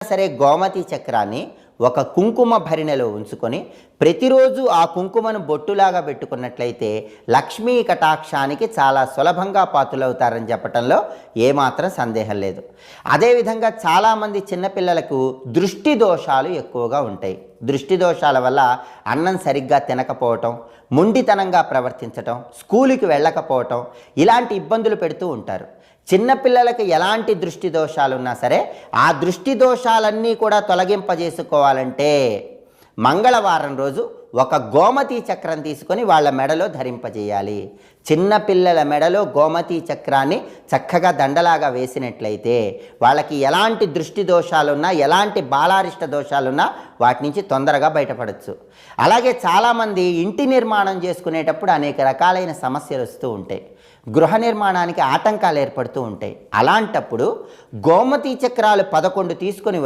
సరే గోమతి చక్రాన్ని ఒక కుంకుమ భరిణెలో ఉంచుకొని ప్రతిరోజు ఆ కుంకుమను బొట్టులాగా పెట్టుకున్నట్లయితే లక్ష్మీ కటాక్షానికి చాలా సులభంగా పాతులవుతారని చెప్పటంలో ఏమాత్రం సందేహం లేదు. అదేవిధంగా చాలామంది చిన్నపిల్లలకు దృష్టి దోషాలు ఎక్కువగా ఉంటాయి. దృష్టి దోషాల వల్ల అన్నం సరిగ్గా తినకపోవటం మొండితనంగా ప్రవర్తించటం స్కూలుకి వెళ్ళకపోవటం ఇలాంటి ఇబ్బందులు పెడుతూ ఉంటారు. చిన్నపిల్లలకు ఎలాంటి దృష్టి దోషాలు ఉన్నా సరే ఆ దృష్టి దోషాలన్నీ కూడా తొలగింపజేసుకోవాలంటే మంగళవారం రోజు ఒక గోమతి చక్రం తీసుకొని వాళ్ళ మెడలో ధరింపజేయాలి. చిన్నపిల్లల మెడలో గోమతి చక్రాన్ని చక్కగా దండలాగా వేసినట్లయితే వాళ్ళకి ఎలాంటి దృష్టి దోషాలున్నా ఎలాంటి బాలారిష్ట దోషాలున్నా వాటి నుంచి తొందరగా బయటపడవచ్చు అలాగే చాలామంది ఇంటి నిర్మాణం చేసుకునేటప్పుడు అనేక రకాలైన సమస్యలు వస్తూ ఉంటాయి. గృహ నిర్మాణానికి ఆటంకాలు ఏర్పడుతూ ఉంటాయి. అలాంటప్పుడు గోమతి చక్రాలు పదకొండు తీసుకొని